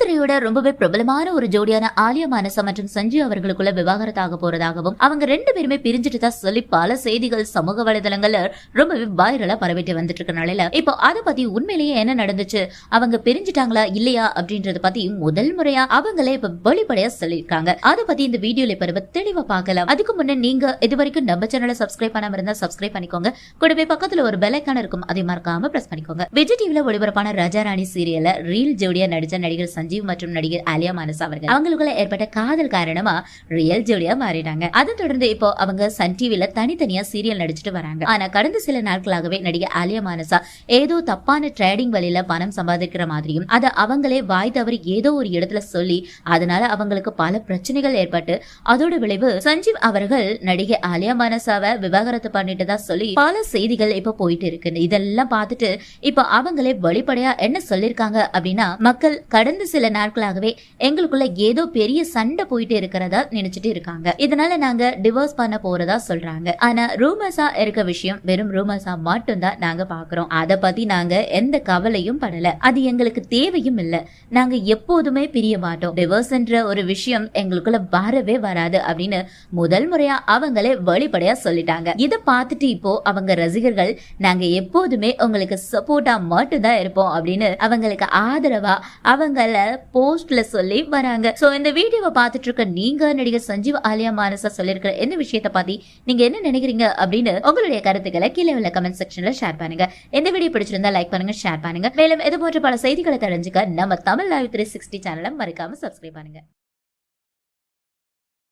திரையோட ரொம்பவே பிரபலமான ஒரு ஜோடியான ஆலியா மானசா மற்றும் சஞ்சீவ் அவர்களுக்குள்ள விவாகரத்தாக போறதாகவும் அவங்க ரெண்டு பேருமே பிரிஞ்சுட்டு தான் சொல்லி பல செய்திகள் சமூக வலைதளங்கள்ல ரொம்பவே வைரலா பரவிட்டு வந்துட்டு இருக்க நிலையில இப்போ அதை பத்தி உண்மையிலேயே என்ன நடந்துச்சு அவங்க பிரிஞ்சுட்டாங்களா இல்லையா அப்படின்றத பத்தி முதல் முறையா அவங்களே இப்ப வெளிப்படையா சொல்லியிருக்காங்க. அதை பத்தி இந்த வீடியோல இப்ப தெளிவா பார்க்கலாம். அதுக்கு முன்ன நீங்க இது வரைக்கும் நம்ம சேனலை சப்ஸ்கிரைப் பண்ணாம இருந்தா சப்ஸ்கிரைப் பண்ணிக்கோங்க. கூடவே பக்கத்துல ஒரு பெலைக்கான இருக்கும் அதை மறக்காம பிரஸ் பண்ணிக்கோங்க. விஜய் டிவில ஒளிபரப்பான ராஜா ராணி சீரியல்ல ரீல் ஜோடியா நடிச்ச நடிகர் சஞ்சீவ் மற்றும் நடிகர் ஆலியா மானஸ் அவர்கள். அவங்களுக்குள்ள ஏற்பட்ட காதல் காரணமா ரியல் ஜோடியா மாறிட்டாங்க. அதை தொடர்ந்து இப்போ அவங்க சன் டிவில தனித்தனியா சீரியல் நடிச்சிட்டு வராங்க. ஆனா கடந்த சில நாட்களாகவே நடிகர் ஆலியா மானசா ஏதோ தப்பான ட்ரேடிங் வழியில பணம் சம்பாதிக்கிற மாதிரியும் அதை அவங்களே வாய் தவறி ஏதோ ஒரு இடத்துல சொல்லி அதனால அவங்களுக்கு பல பிரச்சனைகள் ஏற்பட்டு அதோட விளைவு சஞ்சீவ் அவர்கள் நடிகை ஆலியா மானசாவை விவாகரத்து பண்ணிட்டதா சொல்லி பல செய்திகள் இப்ப போயிட்டு இருக்கு. இதெல்லாம் பார்த்துட்டு இப்ப அவங்களே வெளிப்படையா என்ன சொல்லிருக்காங்க அப்படின்னா மக்கள் கடந்த சில சில நாட்களாகவே எங்களுக்குள்ள ஏதோ பெரிய சண்டை போயிட்டு இருக்கிறதா நினைச்சிட்டு இருக்காங்க. இதனால நாங்க டிவோர்ஸ் பண்ண போறதா சொல்றாங்க. ஆனா ரூமர்ஸா இருக்க விஷயம் வெறும் ரூமர்ஸா மட்டும் தான் நாங்க பாக்குறோம். அத பத்தி நாங்க எந்த கவலையும் படல. அது எங்களுக்கு தேவையும் இல்ல. நாங்க எப்போதுமே பிரிய மாட்டோம். டிவோர்ஸ்ன்ற ஒரு விஷயம் எங்களுக்குள்ள வரவே வராது அப்படின்னு முதல் முறையா அவங்களே வெளிப்படையா சொல்லிட்டாங்க. இதை பார்த்துட்டு இப்போ அவங்க ரசிகர்கள் நாங்க எப்போதுமே உங்களுக்கு சப்போர்ட்டா மட்டும் தான் இருப்போம் அப்படின்னு அவங்களுக்கு ஆதரவா அவங்கள போஸ்ட்ல சொல்லி வராங்க. சோ இந்த வீடியோவை பார்த்துட்டு இருக்க நீங்க நடிகர் சஞ்சீவ் ஆலியா மானசா சொல்லியிருக்கிற இந்த விஷயத்த பத்தி நீங்க என்ன நினைக்கிறீங்க அப்படின்னு உங்களுடைய கருத்துக்களை கீழே உள்ள கமெண்ட் செக்ஷன்ல ஷேர் பண்ணுங்க. இந்த வீடியோ பிடிச்சிருந்தா லைக் பண்ணுங்க ஷேர் பண்ணுங்க. மேலும் இது போன்ற பல செய்திகளை தெரிஞ்சுக்க நம்ம தமிழ் லைவ் த்ரீ சிக்ஸ்டி சேனலை மறக்காம சப்ஸ்கிரைப் பண்ணுங்க.